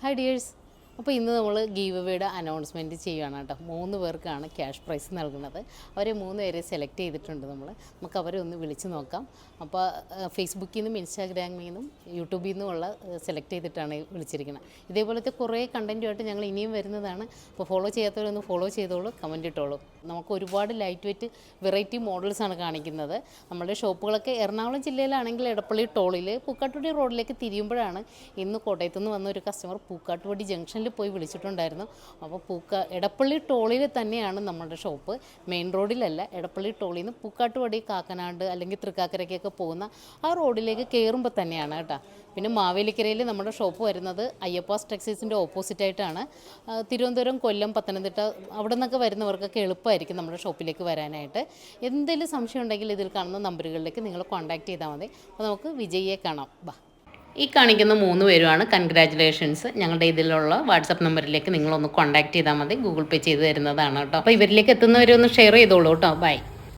Hi dears. അപ്പോൾ ഇന്ന് നമ്മൾ ഗീവ് വേയുടെ അനൗൺസ്മെന്റ് ചെയ്യുകയാണ് കേട്ടോ മൂന്ന് പേർക്കാണ് ക്യാഷ് പ്രൈസ് നൽകുന്നത്. അവരെ മൂന്ന് പേരെ സെലക്ട് ചെയ്തിട്ടുണ്ട് നമ്മൾ. നമുക്ക് അവരെ ഒന്ന് വിളിച്ച് നോക്കാം. അപ്പോൾ ഫേസ്ബുക്കിൽ നിന്നും ഇൻസ്റ്റാഗ്രാമിൽ നിന്നും യൂട്യൂബിൽ നിന്നുമുള്ള സെലക്ട് ചെയ്തിട്ടാണ് വിളിച്ചിരിക്കുന്നത്. ഇതേപോലത്തെ കുറേ കണ്ടന്റുമായിട്ട് ഞങ്ങൾ ഇനിയും വരുന്നതാണ്. അപ്പോൾ ഫോളോ ചെയ്യാത്തവരൊന്ന് ഫോളോ ചെയ്തോളൂ കമന്റ് ഇട്ടോളൂ. നമുക്ക് ഒരുപാട് ലൈറ്റ് വെയ്റ്റ് വെറൈറ്റി മോഡൽസാണ് കാണിക്കുന്നത്. നമ്മുടെ ഷോപ്പുകളൊക്കെ എറണാകുളം ജില്ലയിലാണെങ്കിൽ എടപ്പള്ളി ടോളിൽ പൂക്കാട്ടുപടി റോഡിലേക്ക് തിരിയുമ്പോഴാണ് ഇന്ന് കോട്ടയത്തുനിന്ന് വന്ന ഒരു കസ്റ്റമർ പൂക്കാട്ടുപടി ജംഗ്ഷനിൽ പോയി വിളിച്ചിട്ടുണ്ടായിരുന്നു. അപ്പോൾ പൂക്ക എടപ്പള്ളി ടോളിൽ തന്നെയാണ് നമ്മുടെ ഷോപ്പ്. മെയിൻ റോഡിലല്ല എടപ്പള്ളി ടോളിൽ നിന്ന് പൂക്കാട്ടുപടി കാക്കനാട് അല്ലെങ്കിൽ തൃക്കാക്കരയ്ക്കൊക്കെ പോകുന്ന ആ റോഡിലേക്ക് കയറുമ്പോൾ തന്നെയാണ് കേട്ടോ. പിന്നെ മാവേലിക്കരയിൽ നമ്മുടെ ഷോപ്പ് വരുന്നത് അയ്യപ്പാസ് ടെക്സൈസിന്റെ ഓപ്പോസിറ്റായിട്ടാണ് തിരുവനന്തപുരം കൊല്ലം പത്തനംതിട്ട അവിടെ നിന്നൊക്കെ വരുന്നവർക്കൊക്കെ എളുപ്പമായിരിക്കും നമ്മുടെ ഷോപ്പിലേക്ക് വരാനായിട്ട്. എന്തെങ്കിലും സംശയം ഉണ്ടെങ്കിൽ ഇതിൽ കാണുന്ന നമ്പറുകളിലേക്ക് നിങ്ങൾ കോൺടാക്ട് ചെയ്താൽ മതി. അപ്പോൾ നമുക്ക് വിജയിയെ കാണാം. ബാ. ഈ കാണിക്കുന്ന മൂന്ന് പേരുമാണ്. കൺഗ്രാറ്റുലേഷൻസ് ഞങ്ങളുടെ ഇതിലുള്ള വാട്സപ്പ് നമ്പറിലേക്ക് നിങ്ങളൊന്ന് കോൺടാക്ട് ചെയ്താൽ മതി. ഗൂഗിൾ പേ ചെയ്ത് തരുന്നതാണ് കേട്ടോ. അപ്പോൾ ഇവരിലേക്ക് എത്തുന്നവരെ ഒന്ന് ഷെയർ ചെയ്തോളൂ കേട്ടോ. ബൈ